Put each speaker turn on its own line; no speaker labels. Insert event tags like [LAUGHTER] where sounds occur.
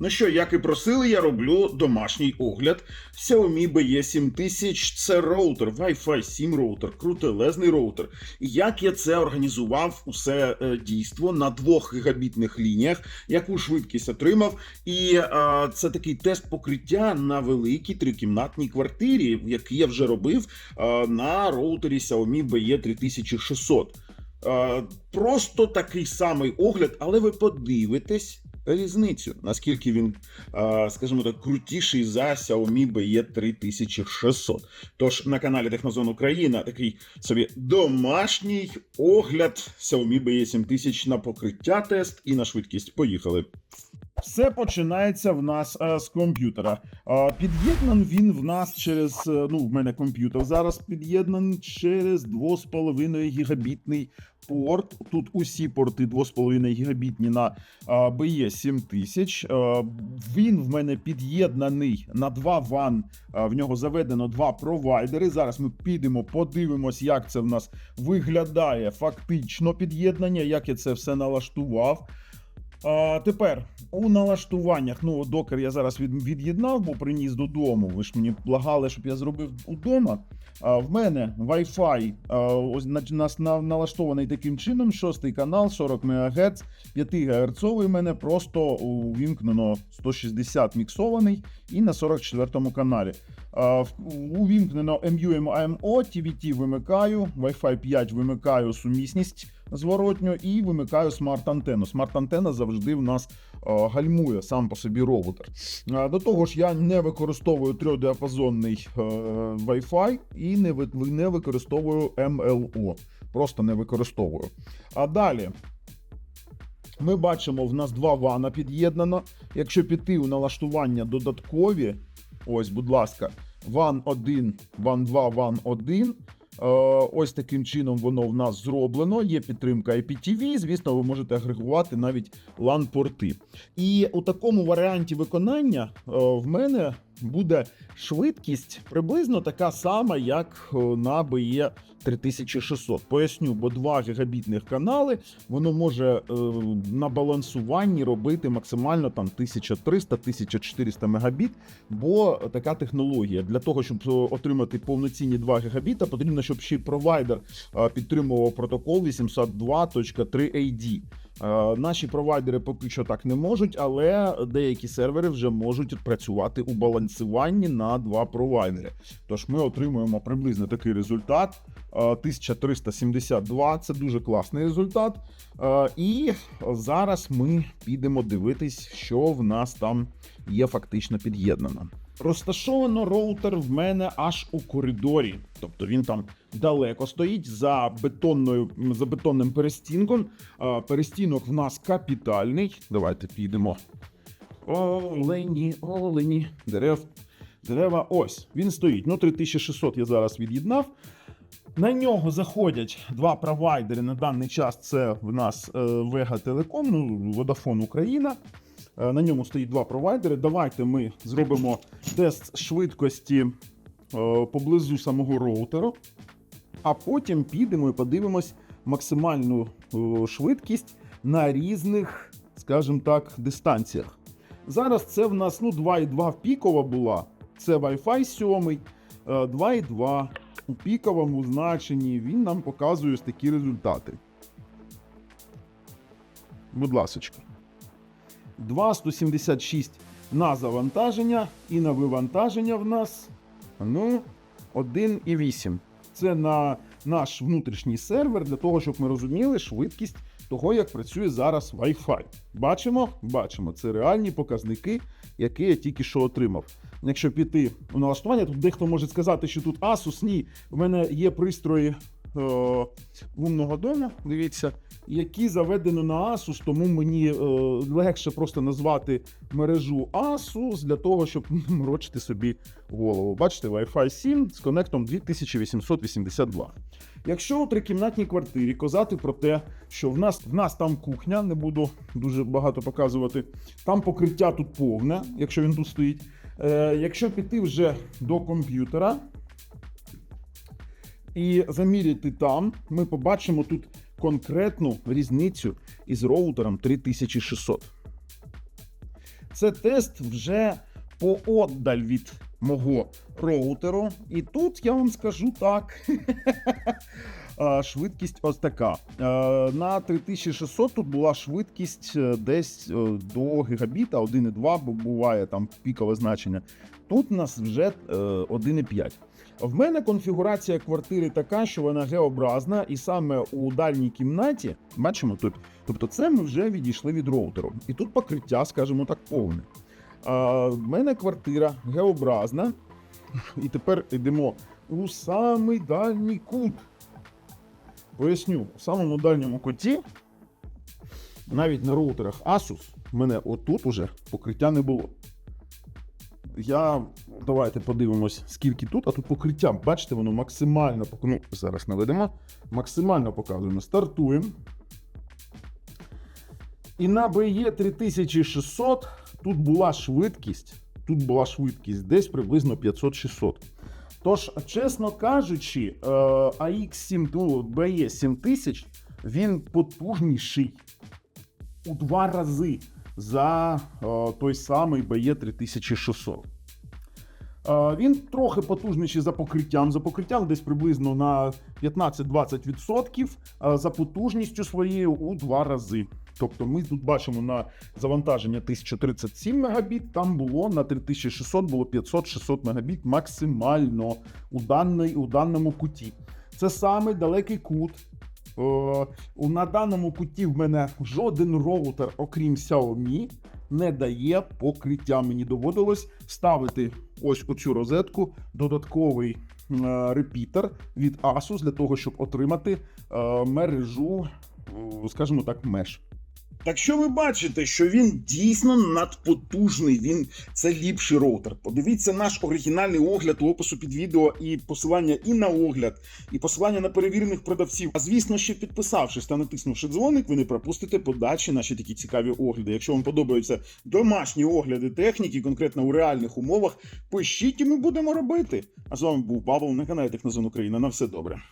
Ну що, як і просили, я роблю домашній огляд. Xiaomi BE7000 це роутер, Wi-Fi 7 роутер, крутелезний роутер. І як я це організував, усе е, дійство на 2 гігабітних лініях, яку швидкість отримав. І е, це такий тест покриття на великій трикімнатній квартирі, який я вже робив е, на роутері Xiaomi BE3600. Е, Просто такий самий огляд, але ви подивитесь різницю, наскільки він, скажімо так, крутіший за Xiaomi BE3600. Тож на каналі Технозон Україна такий собі домашній огляд Xiaomi BE7000 на покриття тест і на швидкість. Поїхали. Все починається в нас е, з комп'ютера. Е, під'єднаний він в нас через. е, ну, в мене комп'ютер зараз під'єднаний через 2,5 гігабітний порт. Тут усі порти 2,5 гігабітні на е, BE7000. Е, він в мене під'єднаний на два ван. Е, в нього заведено два провайдери. Зараз ми підемо, подивимось, як це в нас виглядає фактично під'єднання, як я це все налаштував. А, тепер у налаштуваннях, ну докер я зараз від, від'єднав, бо приніс додому. Ви ж мені благали, щоб я зробив удома. А, в мене Wi-Fi а, ось на, нас на, налаштований таким чином: шостий канал, 40 МГц, 5 ГГц. У мене просто увімкнено 160 міксований і на 44 каналі. А, увімкнено MU, AMO, TVT вимикаю, Wi-Fi 5 вимикаю сумісність зворотньо і вимикаю смарт-антенну. Смарт-антенна завжди в нас е, гальмує сам по собі роутер. Е, До того ж, я не використовую трьохдіапазонний е, Wi-Fi і не, не використовую MLO. Просто не використовую. А далі. Ми бачимо, в нас два вана під'єднано. Якщо піти у налаштування додаткові, ось, будь ласка, ван 1, ван 2, ван 1. Е, Ось таким чином воно в нас зроблено. Є підтримка IPTV. Звісно, ви можете агрегувати навіть LAN-порти. І у такому варіанті виконання е, в мене буде швидкість приблизно така сама, як е, на BE 3600. Поясню, бо 2 гігабітних канали воно може е, на балансуванні робити максимально там 1300-1400 мегабіт, бо така технологія. Для того, щоб е, отримати повноцінні 2 гігабіта, потрібно, щоб ще й провайдер е, підтримував протокол 802.3 AD. Е, Наші провайдери поки що так не можуть, але деякі сервери вже можуть працювати у балансуванні на два провайдери. Тож ми отримуємо приблизно такий результат. е, 1372 це дуже класний результат. Е, І зараз ми підемо дивитись, що в нас там є фактично під'єднано. Розташовано роутер в мене аж у коридорі, тобто він там далеко стоїть за бетонною за бетонним перестінком. Перестінок в нас капітальний. Давайте підемо. Олені, олені, дерев. Дерева, ось він стоїть. Ну, 3600 я зараз від'єднав. На нього заходять два провайдери. На даний час це в нас Vega Telecom, ну, Vodafone Україна. Е, На ньому стоїть два провайдери. Давайте ми зробимо тест швидкості е, поблизу самого роутеру, а потім підемо і подивимось максимальну е, швидкість на різних, скажімо так, дистанціях. Зараз це в нас ну, 2,2 пікова була. Це Wi-Fi 7, е, 2,2 у піковому значенні. Він нам показує ось такі результати. Будь ласочка. 2,176 на завантаження і на вивантаження в нас ну, 1,8. Це на наш внутрішній сервер для того, щоб ми розуміли швидкість того, як працює зараз Wi-Fi. Бачимо? Бачимо. Це реальні показники, які я тільки що отримав. Якщо піти у налаштування, тут дехто може сказати, що тут Asus, ні, в мене є пристрої е, умного дому, дивіться, які заведено на Asus, тому мені е, легше просто назвати мережу Asus для того, щоб [LAUGHS] морочити собі голову. Бачите, Wi-Fi 7 з конектом 2882. Якщо у трикімнатній квартирі казати про те, що в нас в нас там кухня, не буду дуже багато показувати, там покриття тут повне, якщо він тут стоїть. Е, якщо піти вже до комп'ютера і заміряти там, ми побачимо тут конкретну різницю із роутером 3600. Це тест вже поодаль від мого роутеру. І тут я вам скажу так. [LAUGHS] Швидкість ось така. На 3600 тут була швидкість е, десь е, до гігабіта 1,2, бо буває там пікове значення. Тут нас вже е, 1,5. В мене конфігурація квартири така, що вона Г-образна, і саме у дальній кімнаті, бачимо тут, тобто це ми вже відійшли від роутеру. І тут покриття, скажімо так, повне. А, в мене квартира Г-образна, і тепер йдемо у самий дальній кут. Поясню, у самому дальньому куті, навіть на роутерах Asus, в мене отут уже покриття не було. Я давайте подивимось, скільки тут, а тут покриття. Бачите, воно максимально ну, зараз наведемо. Максимально показуємо. Стартуємо. І на BE 3600 тут була швидкість. Тут була швидкість десь приблизно 500-600. Тож, чесно кажучи, AX7 ну, BE 7000 він потужніший у два рази за е, той самий BE 3600. Е, Він трохи потужніший за покриттям. За покриттям десь приблизно на 15-20%, а за потужністю своєю у два рази. Тобто ми тут бачимо на завантаження 1037 Мбіт, там було на 3600 було 500-600 Мбіт максимально у, даній, у даному куті. Це самий далекий кут. Е, на даному куті в мене жоден роутер, окрім Xiaomi, не дає покриття. Мені доводилось ставити ось оцю розетку, додатковий е, репітер від Asus для того, щоб отримати е, мережу, скажімо так, меж. Так що ви бачите, що він дійсно надпотужний. Він це ліпший роутер. Подивіться наш оригінальний огляд опису під відео і посилання і на огляд, і посилання на перевірених продавців. А звісно, ще підписавшись та натиснувши дзвоник, ви не пропустите подачі наші такі цікаві огляди. Якщо вам подобаються домашні огляди техніки, конкретно у реальних умовах, пишіть і ми будемо робити. А з вами був Павло на каналі Технозон Україна. На все добре.